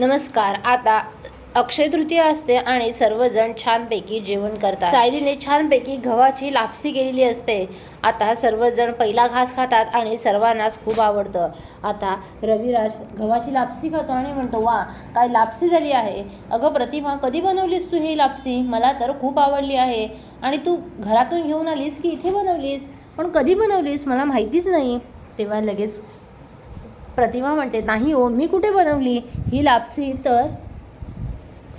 नमस्कार. आता अक्षय तृतीया असते आणि सर्वजण छानपैकी जेवण करतात. सायलीने छानपैकी गव्हाची लापसी केलेली असते. आता सर्वजण पहिला घास खातात आणि सर्वांनाच खूप आवडतं. आता रविराज गव्हाची लापसी खातो आणि म्हणतो वा काय लापसी झाली आहे. अगं प्रतिमा कधी बनवलीस तू ही लापसी? मला तर खूप आवडली आहे. आणि तू घरातून घेऊन आलीस की इथे बनवलीस? पण कधी बनवलीस? मला माहितीच नाही. तेव्हा लगेच प्रतिमा म्हणते नाही हो मी कुठे बनवली? ही लापसी तर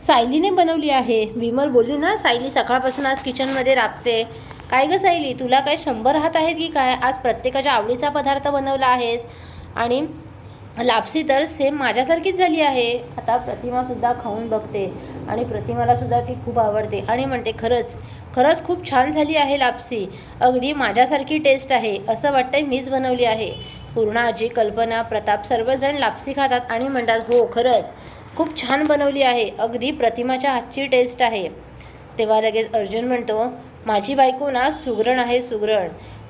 सायलीने बनवली आहे. विमल बोलली ना सायली सकाळपासून आज किचनमध्ये राबते. काय गं सायली तुला काय शंभर हात आहेत की काय? आज प्रत्येकाच्या आवडीचा पदार्थ बनवला आहेस. आणि लापसी तर सेम माझ्यासारखीच झाली आहे. आता प्रतिमासुद्धा खाऊन बघते आणि प्रतिमालासुद्धा ती खूप आवडते. आणि म्हणते खरंच खरंच खूप छान झाली आहे लापसी. अगदी माझ्यासारखी टेस्ट आहे असं वाटतंय मीच बनवली आहे. पूर्णाजी कल्पना प्रताप सर्वजण लापसी खातात आणि म्हणतात हो खरंच खूप छान बनवली आहे. अगदी प्रतिमाच्या हातची टेस्ट आहे. तेव्हा लगेच अर्जुन म्हणतो माझी बायको ना सुगरण आहे सुगरण.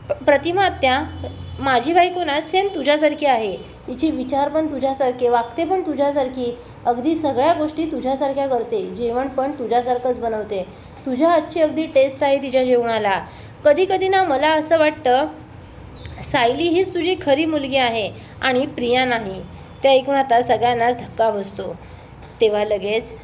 प्रतिमा आत्या माझी बायको ना सेम तुझ्यासारखी आहे. तिचे विचार पण तुझ्यासारखे वागते पण तुझ्यासारखी अगदी सगळ्या गोष्टी तुझ्यासारख्या करते जेवण पण तुझ्यासारखंच बनवते. तुझ्या हातची अगदी टेस्ट आहे तिच्या जेवणाला. कधी कधी ना मला असं वाटतं सायली हीच तुझी खरी मुलगी आहे आणि प्रिया नाही. ते ऐकून आता सगळ्यांनाच धक्का बसतो. तेव्हा लगेच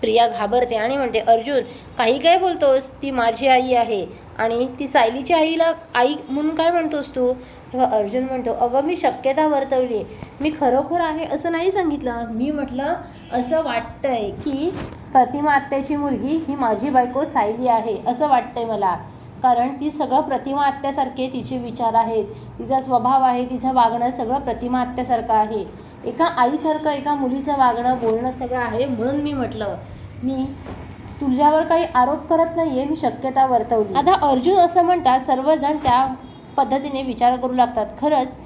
प्रिया घाबरते आणि म्हणते अर्जुन काही काय बोलतोस? ती माझी आई आहे. आणि ती सायलीची आईला आई म्हणून काय म्हणतोस तू? तेव्हा अर्जुन म्हणतो अगं मी शक्यता वर्तवली. मी खरोखर आहे असं नाही सांगितलं. मी म्हटलं असं वाटतंय की प्रतिमा आत्याची मुलगी ही माझी बायको सायली आहे असं वाटतंय मला. कारण ती सगळं प्रतिमा आत्यासारखे तिचे विचार आहेत तिचा स्वभाव आहे तिचं वागणं सगळं प्रतिमा आत्यासारखं आहे. एका आईसारखं एका मुलीचं वागणं बोलणं सगळं आहे म्हणून मी म्हटलं मी तुझ्यावर काही आरोप करत नाही आहे मी शक्यता वर्तवली. आता अर्जुन असं म्हणतात सर्वजण त्या पद्धतीने विचार करू लागतात. खरंच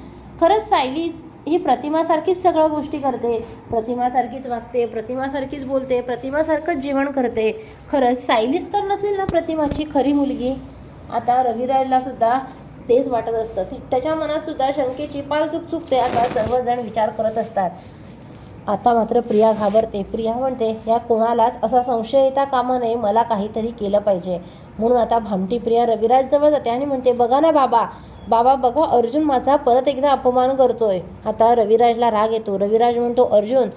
खरंच सायली ही प्रतिमासारखीच सगळं गोष्टी करते. प्रतिमासारखीच वागते प्रतिमासारखीच बोलते प्रतिमासारखंच जेवण करते. खरंच सायलीच तर नसेल ना प्रतिमाची खरी मुलगी? आता रविरायला सुद्धा तेच वाटत असतं. ती त्याच्या मनात सुद्धा शंकेची पाल चुक चुकते आता सर्वजण विचार करत असतात. आता मात्र प्रिया घाबरते. प्रिया म्हणते या कोणालाच असा संशय येता कामा नये. मला काहीतरी केलं पाहिजे. म्हणून आता भामटी प्रिया रविराज जवळ जाते आणि म्हणते बघा ना बाबा. बाबा बघा. अर्जुन माझा परत एकदा अपमान करतोय. आता रविराजला राग येतो. रविराज म्हणतो अर्जुन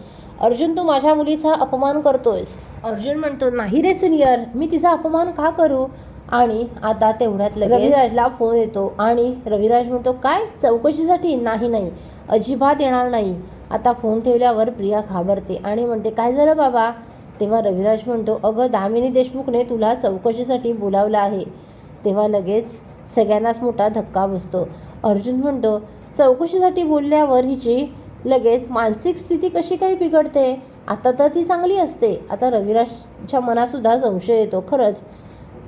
अर्जुन तू माझ्या मुलीचा अपमान करतोयस. अर्जुन म्हणतो नाही रे सिनियर. मी तिचा अपमान का करू? आणि आता तेवढ्यात रविराजला फोन येतो. आणि रविराज म्हणतो काय? चौकशीसाठी? नाही नाही. अजिबात येणार नाही. आता फोन ठेवल्यावर प्रिया घाबरते आणि म्हणते काय झालं बाबा? तेव्हा रविराज म्हणतो अगं दामिनी देशमुखने तुला चौकशीसाठी बोलावलं आहे. तेव्हा लगेच सगळ्यांनाच मोठा धक्का बसतो. अर्जुन म्हणतो चौकशीसाठी बोलल्यावर हिची लगेच मानसिक स्थिती कशी काही बिघडते? आता तर ती चांगली असते. आता रविराजच्या मनातसुद्धा संशय येतो खरंच.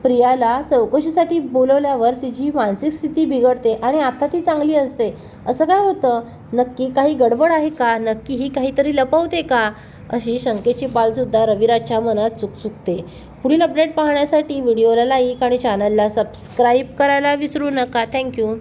प्रियाला चौकशीसाठी बोलवल्यावर तिची मानसिक स्थिती बिघडते आणि आता ती चांगली असते. असं काय होतं? नक्की काही गडबड आहे का? नक्की ही काहीतरी लपवते का? अशी शंकेची पालसुद्धा रविराजच्या मनात चुकचुकते. पुढील अपडेट पाहण्यासाठी व्हिडिओला लाईक आणि चॅनलला सबस्क्राईब करायला विसरू नका. थँक्यू